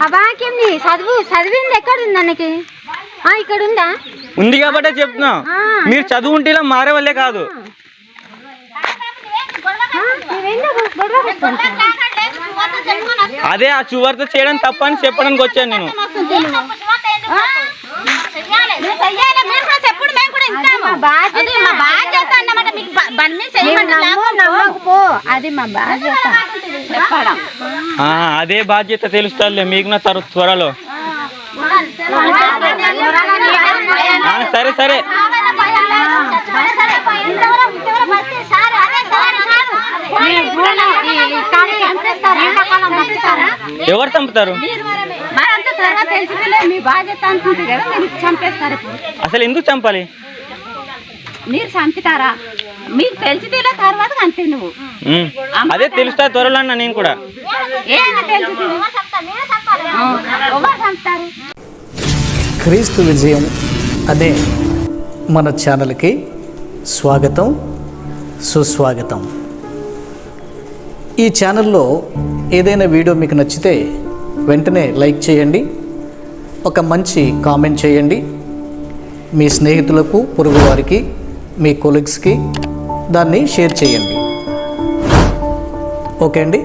ఆ బాకేంది చదువు చదివింది ఎక్కడ ఉంది దానికి ఆ ఇక్కడ ఉందా ఉంది కాబట్టే చెప్తున్నా. మీరు చదువుంటే ఇలా మారే వాళ్ళే కాదు? అదే ఆ చువర్త చేయడం తప్ప అని చెప్పడానికి వచ్చాను నేను. అది మా బాధ్యత. ఆ, అదే బాధ్యత తెలుస్తుంది మీకు నా తర త్వరలో. సరే సరే. ఎవరు చంపుతారు? మీరు అసలు ఎందుకు చంపాలి? మీరు చంపుతారా? మీకు తెలిసి తర్వాత అంతే నువ్వు. అదే తెలుస్తా త్వరలో అన్న నేను కూడా. క్రీస్తు విజయం అనే మన ఛానల్కి స్వాగతం సుస్వాగతం. ఈ ఛానల్లో ఏదైనా వీడియో మీకు నచ్చితే వెంటనే లైక్ చేయండి ఒక మంచి కామెంట్ చేయండి. మీ స్నేహితులకు పొరుగు వారికి మీ కొలీగ్స్కి దాన్ని షేర్ చేయండి. ఓకే అండి?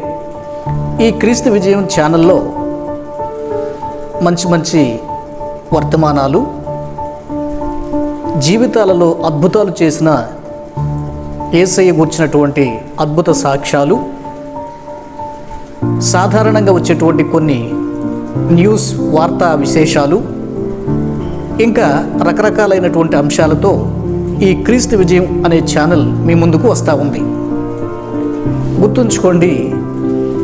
ఈ క్రీస్తు విజయం ఛానల్లో మంచి మంచి వర్తమానాలు జీవితాలలో అద్భుతాలు చేసిన ఏసయ్య గుర్చినటువంటి అద్భుత సాక్ష్యాలు సాధారణంగా వచ్చేటువంటి కొన్ని న్యూస్ వార్తా విశేషాలు ఇంకా రకరకాలైనటువంటి అంశాలతో ఈ క్రీస్తు విజయం అనే ఛానల్ మీ ముందుకు వస్తూ ఉంది. గుర్తుంచుకోండి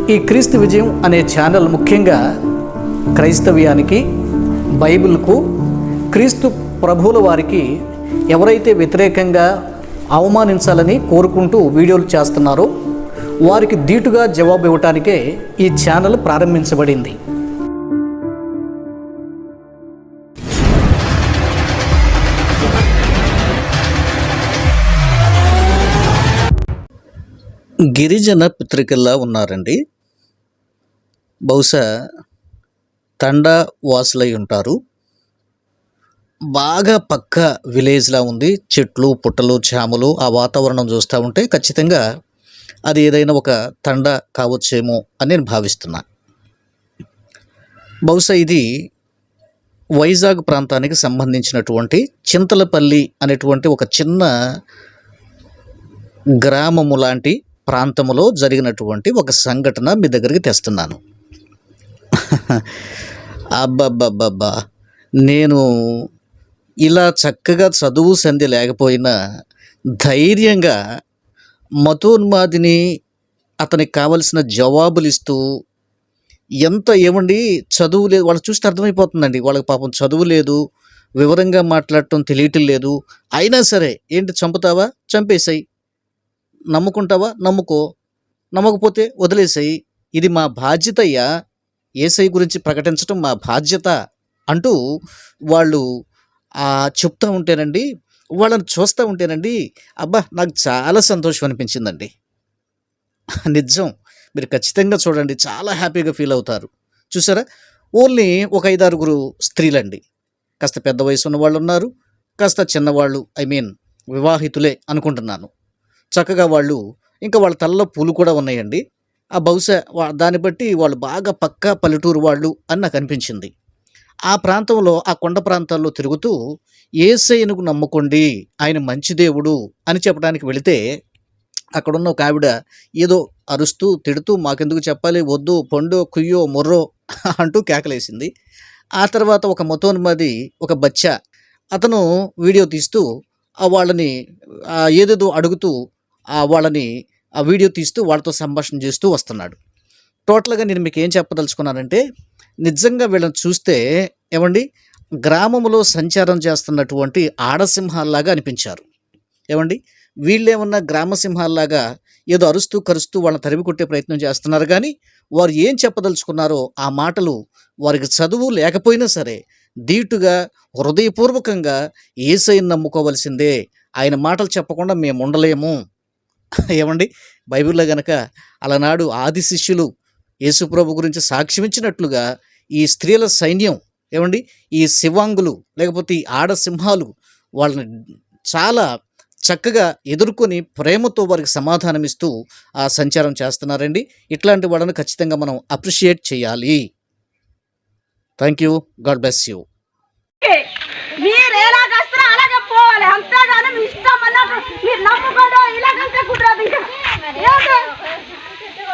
ఈ క్రీస్తు విజయం అనే ఛానల్ ముఖ్యంగా క్రైస్తవ్యానికి బైబిల్కు క్రీస్తు ప్రభువుల వారికి ఎవరైతే వ్యతిరేకంగా అవమానించాలని కోరుకుంటూ వీడియోలు చేస్తున్నారో వారికి ధీటుగా జవాబు ఇవ్వటానికే ఈ ఛానల్ ప్రారంభించబడింది. గిరిజన పిత్రికల్లా ఉన్నారండి. బహుశా తండా వాసులై ఉంటారు. బాగా పక్క విలేజ్లా ఉంది. చెట్లు పుట్టలు చేమలు ఆ వాతావరణం చూస్తూ ఉంటే ఖచ్చితంగా అది ఏదైనా ఒక తండ కావచ్చేమో అని నేను భావిస్తున్నా. బహుశా ఇది వైజాగ్ ప్రాంతానికి సంబంధించినటువంటి చింతలపల్లి అనేటువంటి ఒక చిన్న గ్రామము లాంటి ప్రాంతంలో జరిగినటువంటి ఒక సంఘటన మీ దగ్గరికి తెస్తున్నాను. అబ్బబ్బబ్బబ్బా! నేను ఇలా చక్కగా చదువు సంధి లేకపోయినా ధైర్యంగా మతోన్మాదిని అతనికి కావలసిన జవాబులు ఇస్తూ ఎంత ఏమండి చదువు లేదు వాళ్ళకి చూస్తే అర్థమైపోతుందండి. వాళ్ళకి పాపం చదువు లేదు వివరంగా మాట్లాడటం తెలియటం లేదు. అయినా సరే ఏంటి చంపుతావా? చంపేశాయి నమ్ముకుంటావా? నమ్ముకో. నమ్మకపోతే వదిలేసాయి. ఇది మా బాధ్యత అయ్యా ఏసై గురించి ప్రకటించడం మా బాధ్యత అంటూ వాళ్ళు చెప్తూ ఉంటేనండి వాళ్ళని చూస్తూ ఉంటేనండి అబ్బా నాకు చాలా సంతోషం అనిపించిందండి. నిజం. మీరు ఖచ్చితంగా చూడండి చాలా హ్యాపీగా ఫీల్ అవుతారు. చూసారా? ఓన్లీ ఒక ఐదారుగురు స్త్రీలండి. కాస్త పెద్ద వయసు ఉన్న వాళ్ళు ఉన్నారు కాస్త చిన్నవాళ్ళు ఐ మీన్ వివాహితులే అనుకుంటున్నాను. చక్కగా వాళ్ళు ఇంకా వాళ్ళ తలలో పూలు కూడా ఉన్నాయండి. ఆ బహుశా దాన్ని బట్టి వాళ్ళు బాగా పక్కా పల్లెటూరు వాళ్ళు అని నాకు అనిపించింది ఆ ప్రాంతంలో ఆ కొండ ప్రాంతాల్లో తిరుగుతూ ఏసైనుకు నమ్ముకోండి ఆయన మంచి దేవుడు అని చెప్పడానికి వెళితే అక్కడున్న ఒక ఆవిడ ఏదో అరుస్తూ తిడుతూ మాకెందుకు చెప్పాలి వద్దు పొండో కుయ్యో మొర్రో అంటూ కేకలేసింది. ఆ తర్వాత ఒక మతోన్మది ఒక బచ్చా అతను వీడియో తీస్తూ వాళ్ళని ఏదేదో అడుగుతూ వాళ్ళని ఆ వీడియో తీస్తూ వాళ్ళతో సంభాషణ చేస్తూ వస్తున్నాడు. టోటల్గా నేను మీకు ఏం చెప్పదలుచుకున్నానంటే నిజంగా వీళ్ళని చూస్తే ఏమండి గ్రామంలో సంచారం చేస్తున్నటువంటి ఆడసింహాల్లాగా అనిపించారు. ఏమండి వీళ్ళేమన్నా గ్రామసింహాల్లాగా ఏదో అరుస్తూ కరుస్తూ వాళ్ళని తరిమి కొట్టే ప్రయత్నం చేస్తున్నారు కానీ వారు ఏం చెప్పదలుచుకున్నారో ఆ మాటలు వారికి చదువు లేకపోయినా సరే ధీటుగా హృదయపూర్వకంగా ఏసైని నమ్ముకోవలసిందే. ఆయన మాటలు చెప్పకుండా మేము ఉండలేము ఏమండి? బైబిల్లో గనక అలనాడు ఆది శిష్యులు యేసుప్రభు గురించి సాక్ష్యమించినట్లుగా ఈ స్త్రీల సైన్యం ఏమండి? ఈ శివాంగులు లేకపోతే ఈ ఆడ సింహాలు వాళ్ళని చాలా చక్కగా ఎదుర్కొని ప్రేమతో వారికి సమాధానం ఇస్తూ ఆ సంచారం చేస్తున్నారండి. ఇట్లాంటి వాళ్ళని ఖచ్చితంగా మనం అప్రిషియేట్ చేయాలి. Thank you. God bless you. మీరు ఎలాగ అలాగే పోవాలి. అంతేగాని మీ ఇష్టం అన్నట్టు మీరు నమ్ముకోండి. ఇలా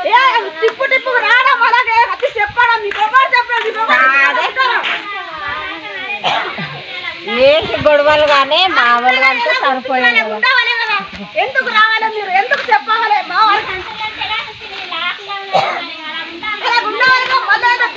ఏ టిప్పు టిప్పు రావడం అలాగే అది చెప్పడం మీకు ఎవరు? ఏంటి గొడవలు కానీ మామూలుగా అంటే కదా. ఎందుకు రావాలి మీరు? ఎందుకు చెప్పాలి? మా వాళ్ళకి ఉండవాలి కదా.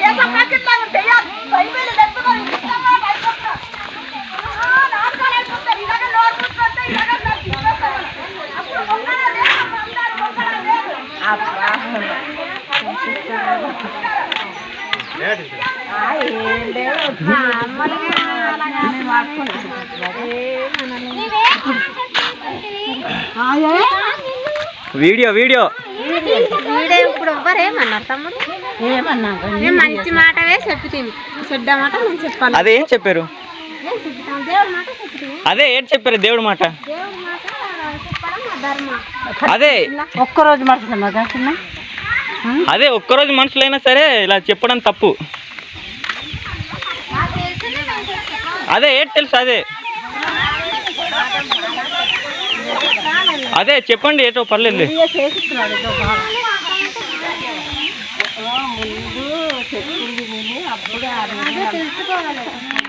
Video video. వీడే ఇప్పుడు ఎవ్వరేమన్నారు తమ్ముడు? ఏమన్నారు మేము మంచి మాటవే చెప్తాం చెడ్డ మాట చెప్పాలి. అదే ఏం చెప్పారు? అదే ఏం చెప్పారు దేవుడి మాట? అదే. ఒక్కరోజు మాట అదే ఒక్కరోజు మనుషులైనా సరే ఇలా చెప్పడం తప్పు. అదే ఏంటి తెలుసు అదే? అదే చెప్పండి ఏటో పర్లేదు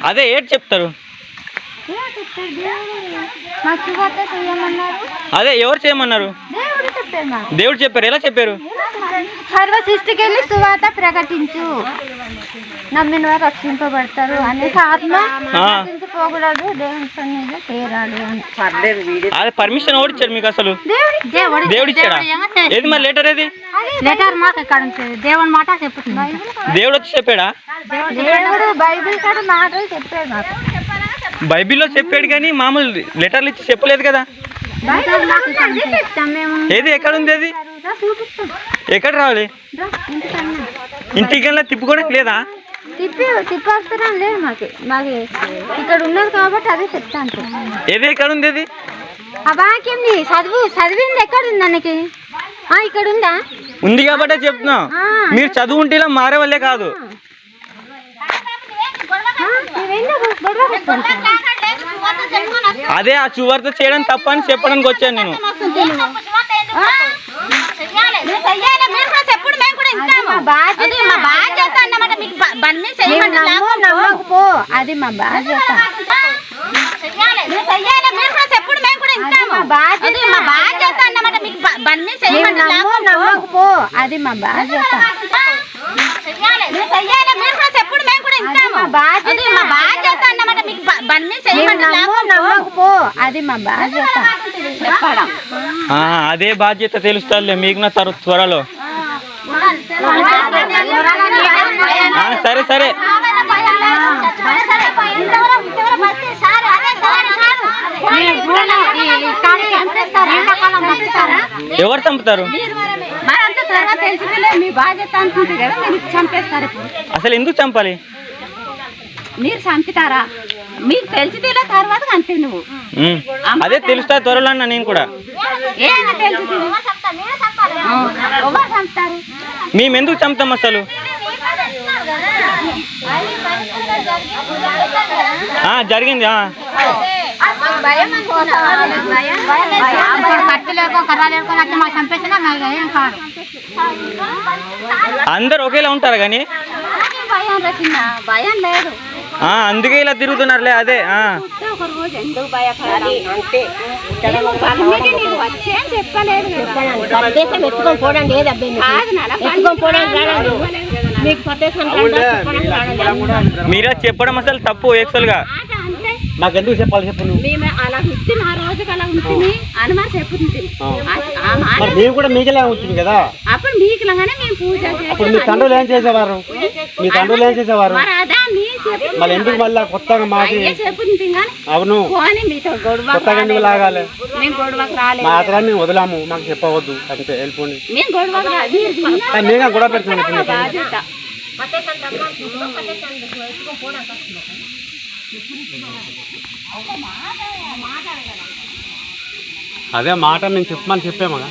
అదే ఏటి చెప్తారు? అదే ఎవరు చేయమన్నారు? దేవుడు చెప్పారు. మాకు దేవుడు చెప్పారు ఎలా చెప్పారు? సర్వ సృష్టికి వెళ్ళి సువాత ప్రకటించు. నమ్మిన వారు రక్షింపబడతారు. అనేక ఆత్మ ఆ. రక్షించుకోకూడదు దేవుని సన్నిధిలో అని. పర్మిషన్ ఓడిచ్చారు మీకు అసలు? దేవుడు దేవుడు ఇచ్చాడా? ఏది మరి లెటర్ ఏది? లెటర్ మాట ఎక్కడ ఉంటుంది? దేవుని మాట చెప్తుంది దేవుడు వచ్చి చెప్పాడా? దేవుడు బైబిల్ కాడ మాటలు చెప్పాడు నాకు బైబిల్లో చెప్పాడు కానీ మామూలు లెటర్లు ఇచ్చి చెప్పలేదు కదా. ఏది ఎక్కడ ఉంది అది? ఎక్కడ రావాలి? రా, ఇంటికన్నా ఇంటికి వెళ్ళా తిప్పుకోవడానికి లేదా తిప్పి తిప్పవసరం లేదు? మాకు మాకు ఇక్కడ ఉన్నది కాబట్టి అదే చెప్తాను ఏది ఎక్కడ ఉంది అది? ఆ బాకేంది చదువు చదివింది ఎక్కడ ఉంది దానికి ఇక్కడ ఉందా ఉంది కాబట్టి చెప్తున్నా. మీరు చదువుంటే ఇలా మారే వాళ్ళే కాదు. అదే ఆ సువార్త చేయడం తప్పని చెప్పడానికి వచ్చాను నేను అది మా బాధ్యత అది మా బాధ్యత. అది మా బాధ్యత అది మా బాధ్యత. అది తెలుస్తుంది మీకు నా తరు త్వరలో. ఆ, సరే సరే. ఎవరు చంపుతారు? అసలు ఎందుకు చంపాలి? మీరు చంపుతారా? మీకు తెలిసి తర్వాత అంతే నువ్వు. అదే తెలుస్తా త్వరలో అన్నా నేను కూడా. ఏమైనా తెలిసి ఎవరు చంపుతారు మేము ఎందుకు చంపుతాం అసలు? ఆ, జరిగింది ఆ. కత్తి లేక కర్ర లేక మాకు చంపేసినా మాకు ఏం కాదు అందరు ఒకేలా ఉంటారు కానీ? భయం లేదు. అందుకే ఇలా తిరుగుతున్నారులే అదే మీరే చెప్పడం అసలు తప్పు యాక్చువల్గా మాట అంటే నాకెందుకు చెప్పాలి చెప్పు అలా ఉంటుంది ఆ రోజుకి అలా ఉంటుంది అనుమానం చెప్పుతుంది ఆ మాట మేము కూడా మీకులే ఉంటుంది కదా అప్పుడు మీకు లాగానే మేము పూజ అప్పుడు మీ చేసాం. తండ్రులు ఏం చేసేవారు మీ తండ్రులు ఏం చేసేవారు మరి అదా నేను చెప్పు మళ్ళీ ఎందుకు మళ్ళీ కొత్తగా మాది అయ్యే చెప్పుతుంది కానీ అవును పోనీ మీతో గొడవ కొత్తగా ఎందుకు లాగాలి మేము గొడవకు రాలేదు మా అతగాన్ని మేము వదిలాము మాకు చెప్పవద్దు అంతే వెళ్ళిపోండి మేము గొడవకు రాలేదు మీరు విన్నారు కానీ నేనే గొడవ పెడుతున్నాను ఇప్పుడు నీకు. బాధ్యత అదే మాట మేము చెప్పమని చెప్పాము కదా